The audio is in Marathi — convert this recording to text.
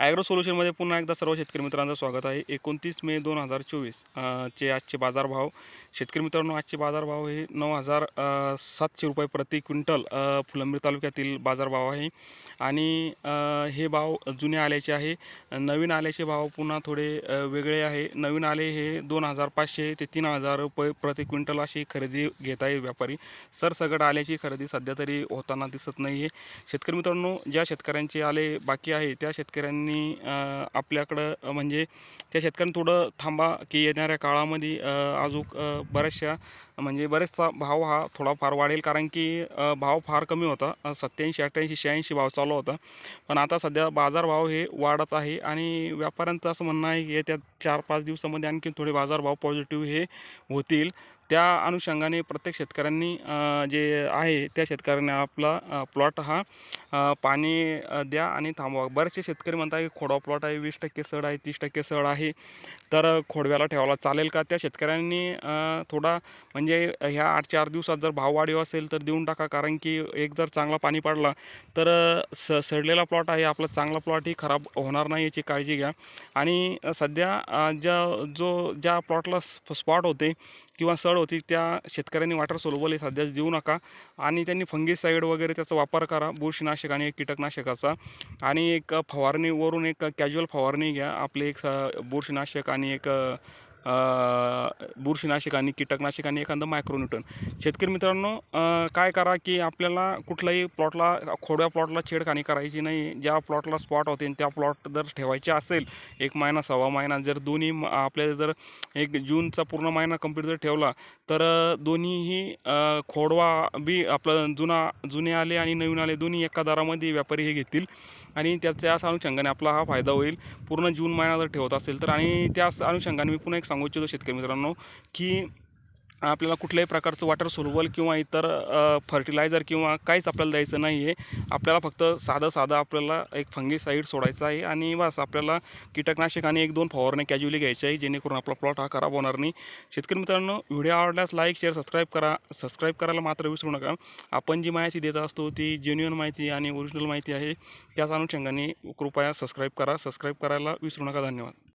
ॲग्रो सोल्युशनमध्ये पुन्हा एकदा सर्व शेतकरी मित्रांचं स्वागत आहे. एकोणतीस मे दोन हजार चोवीस चे आजचे बाजारभाव. शेतकरी मित्रांनो आजचे बाजारभाव हे नऊ हजार सातशे रुपये प्रति क्विंटल अ, फुलंब्री तालुक्यातील बाजारभाव आहे. आणि हे भाव जुने आल्याचे आहे. नवीन आल्याचे भाव पुन्हा थोडे वेगळे आहे. नवीन आले हे दोन हजार पाचशे ते तीन हजार रुपये प्रति क्विंटल अशी खरेदी घेत आहे व्यापारी. सरसगट आल्याची खरेदी सध्या तरी होताना दिसत नाही आहे शेतकरी मित्रांनो ज्या शेतकऱ्यांचे आले बाकी आहे त्या शेतकऱ्यांनी शेतकऱ्यांनी आपल्याकडं म्हणजे त्या शेतकऱ्यांनी थोडं थांबा की येणाऱ्या काळामध्ये अजूक अजून बऱ्याचशा म्हणजे बरेचसा भाव हा थोडाफार वाढेल. कारण की भाव फार कमी होता. सत्याऐंशी अठ्ठ्याऐंशी शहाऐंशी भाव चालू होता. पण आता सध्या बाजारभाव हे वाढत आहे आणि व्यापाऱ्यांचं असं म्हणणं आहे की येत्या चार पाच दिवसामध्ये आणखी थोडे बाजारभाव पॉझिटिव्ह हे होतील. त्या अनुषंगाने प्रत्येक शेतकऱ्यांनी जे आहे त्या शेतकऱ्यांनी आपला प्लॉट हा पाणी द्या आणि थांबवा. बरेचसे शेतकरी म्हणतात की खोडवा प्लॉट आहे वीस टक्के सड आहे तीस टक्के सड आहे. तर खोडव्याला ठेवायला चालेल का? त्या शेतकऱ्यांनी थोडा म्हणजे ह्या आठ चार दिवसात जर भाव वाढीव असेल तर देऊन टाका. कारण की एक जर चांगला पाणी पडला तर स सडलेला प्लॉट आहे. आपला चांगला प्लॉटही खराब होणार नाही याची काळजी घ्या. आणि सध्या ज्या जो ज्या प्लॉटला स्पॉट होते किंवा सड होती त्या शेतकऱ्यांनी वाटर सोलबल हे सध्या देऊ नका. आणि त्यांनी फंगिसाईड वगैरे त्याचा वापर करा बुरशीनाशक आणि कीटकनाशकाचा. आणि एक फवारणीवरून एक कॅज्युअल फवारणी घ्या आपले एक बुरशीनाशक आणि एक बुरशीनाशक आणि कीटकनाशक आणि एखादं मायक्रोन्यूटन शेतकरी मित्रांनो काय करा की आपल्याला कुठल्याही प्लॉटला खोड्या प्लॉटला छेडखानी करायची नाही. ज्या प्लॉटला स्पॉट होते त्या प्लॉट जर ठेवायचे असेल एक महिना सव्वा महिना जर दोन्ही आपल्याला जर एक जूनचा पूर्ण महिना कंप्लीट जर ठेवला तर दोन्हीही खोडवा बी आपलं जुना जुने आले आणि नवीन आले दोन्ही एका दरामध्ये व्यापारी हे घेतील. आणि त्या त्याच अनुषंगाने आपला हा फायदा होईल. पूर्ण जून महिना जर ठेवत असेल तर आणि त्याच अनुषंगाने मी पुन्हा एक सांगू इच्छितो शेतकरी मित्रांनो की आपल्याला कुठल्याही प्रकारचं वॉटर सोलबल किंवा इतर फर्टिलायझर किंवा काहीच आपल्याला द्यायचं नाही आहे आपल्याला फक्त साधं साधं आपल्याला एक फंगीसाईड सोडायचं आहे आणि बस आपल्याला कीटकनाशक आणि एक दोन फवारणे कॅज्युअली घ्यायचे आहे जेणेकरून आपला प्लॉट हा खराब होणार नाही. शेतकरी मित्रांनो व्हिडिओ आवडल्यास लाईक शेअर सबस्क्राईब करा. सबस्क्राईब करायला मात्र विसरू नका. आपण जी माहिती देत असतो ती जेन्युअन माहिती आणि ओरिजिनल माहिती आहे त्याच अनुषंगाने कृपया सबस्क्राईब करा. सबस्क्राईब करायला विसरू नका. धन्यवाद.